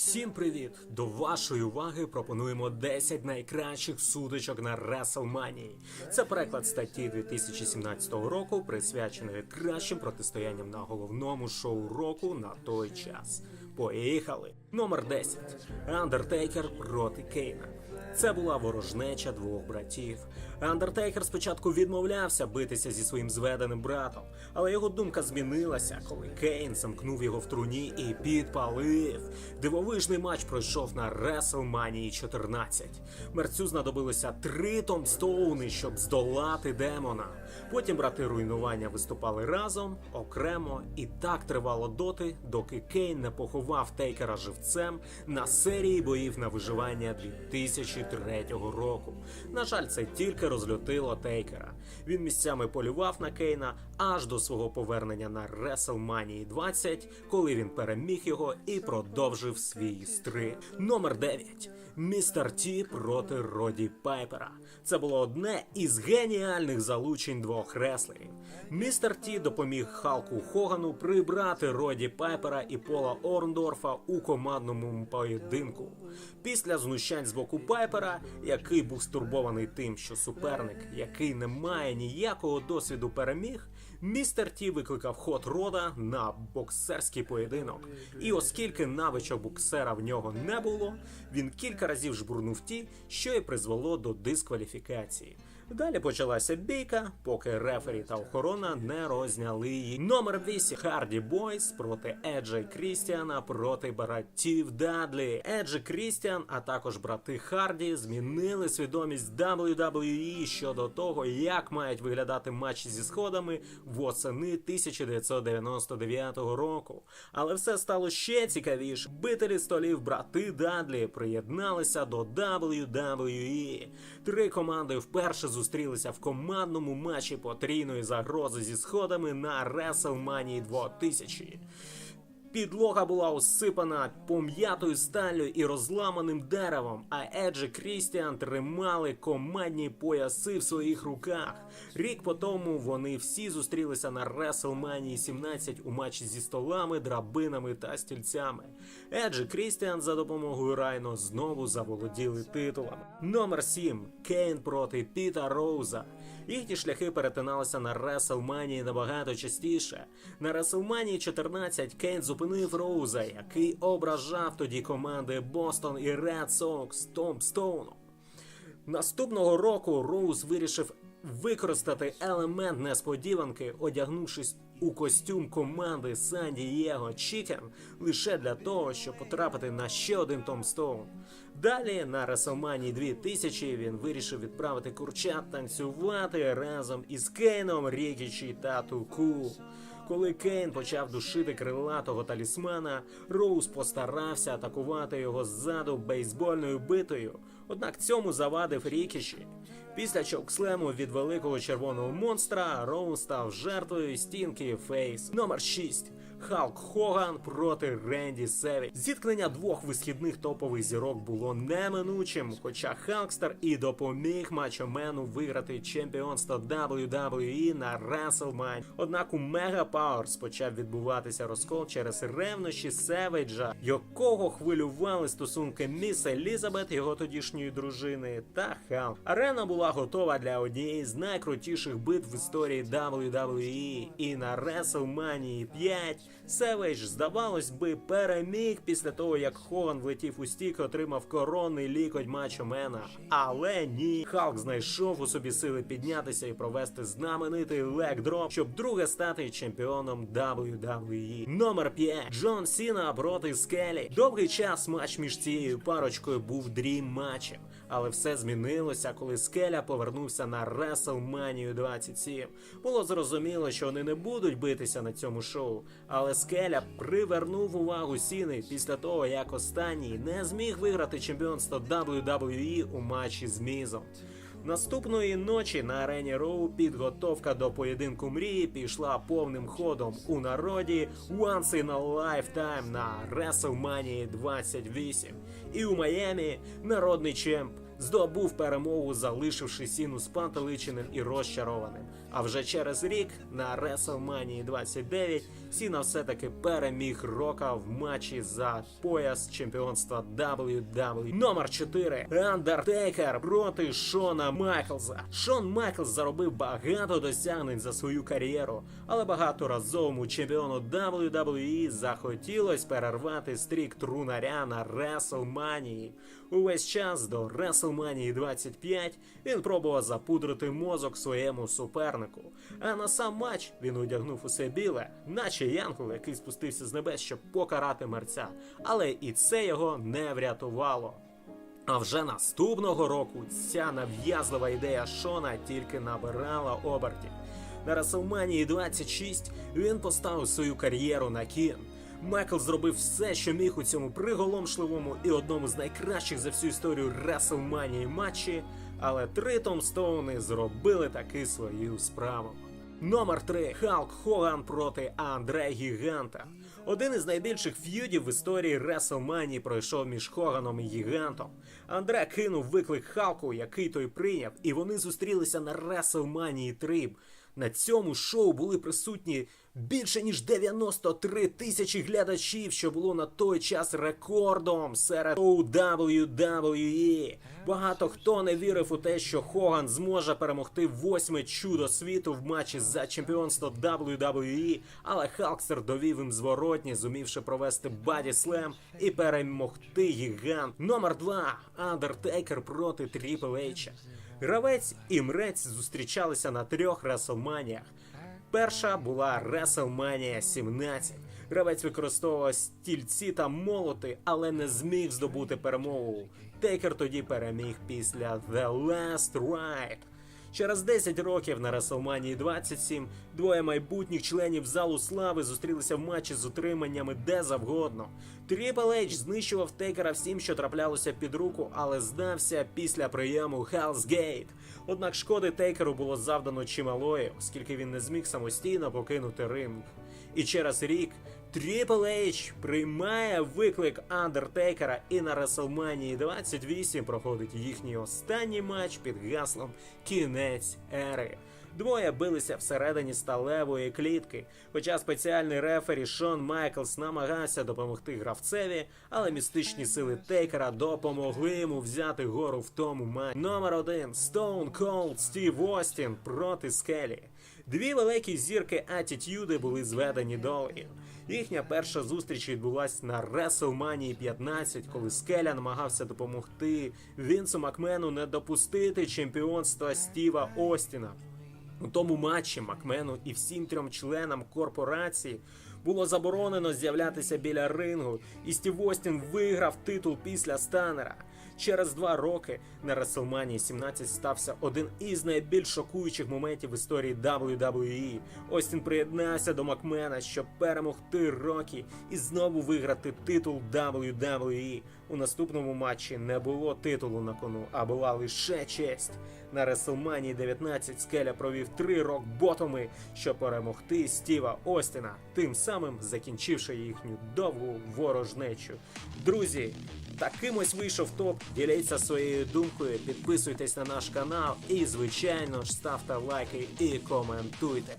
Всім привіт! До вашої уваги пропонуємо 10 найкращих судочок на WrestleMania. Це переклад статті 2017 року, присвяченої кращим протистоянням на головному шоу року на той час. Поїхали! Номер 10. Андертейкер проти Кейна. Це була ворожнеча двох братів. Андертейкер спочатку відмовлявся битися зі своїм зведеним братом, але його думка змінилася, коли Кейн замкнув його в труні і підпалив. Дивовижний матч пройшов на WrestleMania 14. Мерцю знадобилося три томстоуни, щоб здолати демона. Потім брати руйнування виступали разом, окремо, і так тривало доти, доки Кейн не поховав Тейкера живцем на серії боїв на виживання 2003 року. На жаль, це тільки розлютило Тейкера. Він місцями полював на Кейна аж до свого повернення на WrestleMania 20, коли він переміг його і продовжив свій стрим. Номер 9. Містер Ті проти Роді Пайпера. Це було одне із геніальних залучень двох реслерів. Містер Ті допоміг Халку Хогану прибрати Роді Пайпера і Пола Орндорфа у командному поєдинку. Після знущань з боку Пайпера, який був стурбований тим, що суперник, який не має ніякого досвіду, переміг, містер Ті викликав ход рода на боксерський поєдинок. І оскільки навичок боксера в нього не було, він кілька разів жбурнув ті, що і призвело до дискваліфікації. Далі почалася бійка, поки рефері та охорона не розняли її. Номер 8. Харді Бойс проти Еджа і Крістіана проти братів Дадлі. Едж і Крістіан, а також брати Харді змінили свідомість WWE щодо того, як мають виглядати матчі зі сходами восени 1999 року. Але все стало ще цікавіше. Бителі столів брати Дадлі приєдналися до WWE. Три команди вперше зустрілися в командному матчі потрійної загрози зі сходами на WrestleMania 2000. Підлога була усипана пом'ятою сталлю і розламаним деревом, а Едж і Крістіан тримали командні пояси в своїх руках. Рік по тому вони всі зустрілися на WrestleMania 17 у матчі зі столами, драбинами та стільцями. Едж і Крістіан за допомогою Райно знову заволоділи титулами. Номер 7. Кейн проти Піта Роуза. Їхні шляхи перетиналися на Реслманії набагато частіше. На WrestleMania 14 Кейн зупинив Роуза, який ображав тоді команди Бостон і Ред Сокс Томпстоуну. Наступного року Роуз вирішив використати елемент несподіванки, одягнувшись у костюм команди Сан Дієго Чікен лише для того, щоб потрапити на ще один Томстоун. Далі на WrestleMania 2000 він вирішив відправити курчат танцювати разом із Кейном, Рікічі та Туку. Коли Кейн почав душити крилатого талісмана, Роуз постарався атакувати його ззаду бейсбольною битою. Однак цьому завадив Рікіші. Після чокслему від великого червоного монстра Роу став жертвою стінки Фейс. Номер 6. Халк Хоган проти Ренді Севі. Зіткнення двох висхідних топових зірок було неминучим, хоча Халкстер і допоміг Мачомену виграти чемпіонство WWE на WrestleMania. Однак у Мега Пауерс почав відбуватися розкол через ревнощі Севеджа, якого хвилювали стосунки міс Елізабет, його тодішньої дружини, та Халк. Арена була готова для однієї з найкрутіших битв в історії WWE. І на WrestleMania 5 Севейдж, здавалось би, переміг після того, як Хоган влетів у стік, отримав коронний лікоть Мачо Мена. Але ні, Халк знайшов у собі сили піднятися і провести знаменитий лек-дроп, щоб друге стати чемпіоном WWE. Номер 5. Джон Сіна проти Скелі. Довгий час матч між цією парочкою був дрім матчем, але все змінилося, коли Скеля повернувся на WrestleMania 27. Було зрозуміло, що вони не будуть битися на цьому шоу, але Скеля привернув увагу Сіни після того, як останній не зміг виграти чемпіонство WWE у матчі з Мізом. Наступної ночі на арені Роу підготовка до поєдинку мрії пішла повним ходом у народі Once in a Lifetime на WrestleMania 28. І у Майамі народний чемп здобув перемогу, залишивши Сіну спантеличеним і розчарованим. А вже через рік на WrestleMania 29 Сіна все-таки переміг Рока в матчі за пояс чемпіонства WWE. Номер 4. Андертейкер проти Шона Майклза. Шон Майклз заробив багато досягнень за свою кар'єру, але багаторазовому чемпіону WWE захотілось перервати стрік трунаря на WrestleMania. Увесь час до WrestleMania 25 він пробував запудрити мозок своєму супернику. А на сам матч він одягнув усе біле, наче янгол, який спустився з небес, щоб покарати мерця. Але і це його не врятувало. А вже наступного року ця нав'язлива ідея Шона тільки набирала обертів. На WrestleMania 26 він поставив свою кар'єру на кін. Майкл зробив все, що міг у цьому приголомшливому і одному з найкращих за всю історію WrestleMania матчі, але три Томстоуни зробили таки свою справу. Номер 3. Халк Хоган проти Андре Гіганта. Один із найбільших ф'юдів в історії WrestleMania пройшов між Хоганом і Гігантом. Андре кинув виклик Халку, який той прийняв, і вони зустрілися на WrestleMania 3. На цьому шоу були присутні більше ніж 93 тисячі глядачів, що було на той час рекордом серед WWE. Багато хто не вірив у те, що Хоган зможе перемогти восьме чудо світу в матчі за чемпіонство WWE, але Халкстер довів їм зворотні, зумівши провести Баді Слем і перемогти гігант. Номер 2. Андертейкер проти Тріпл Ейча. Гравець і мрець зустрічалися на трьох Реслманіях. Перша була WrestleMania 17. Гравець використовував стільці та молоти, але не зміг здобути перемогу. Тейкер тоді переміг після The Last Ride. Через 10 років на WrestleMania 27 двоє майбутніх членів залу слави зустрілися в матчі з утриманнями де завгодно. Triple H знищував Тейкера всім, що траплялося під руку, але здався після прийому Hell's Gate. Однак шкоди Тейкеру було завдано чималої, оскільки він не зміг самостійно покинути ринг. І через рік Triple H приймає виклик Андертейкера і на WrestleMania 28 проходить їхній останній матч під гаслом Кінець ери. Двоє билися всередині сталевої клітки. Хоча спеціальний рефері Шон Майклс намагався допомогти гравцеві, але містичні сили Тейкера допомогли йому взяти гору в тому матчі. Номер один Stone Cold Стів Остін проти Скелі. Дві великі зірки Атітюди були зведені долею. Їхня перша зустріч відбулася на WrestleMania 15, коли Скеля намагався допомогти Вінсу Макмену не допустити чемпіонства Стіва Остіна. У тому матчі Макмену і всім трьом членам корпорації було заборонено з'являтися біля рингу, і Стів Остін виграв титул після Станера. Через два роки на WrestleMania 17 стався один із найбільш шокуючих моментів в історії WWE. Остін приєднався до Макмена, щоб перемогти Рокі і знову виграти титул WWE. У наступному матчі не було титулу на кону, а була лише честь. На WrestleMania 19 Скеля провів три рок-ботоми, щоб перемогти Стіва Остіна, тим самим закінчивши їхню довгу ворожнечу. Друзі, таким ось вийшов топ. Діліться своєю думкою, підписуйтесь на наш канал і, звичайно ж, ставте лайки і коментуйте.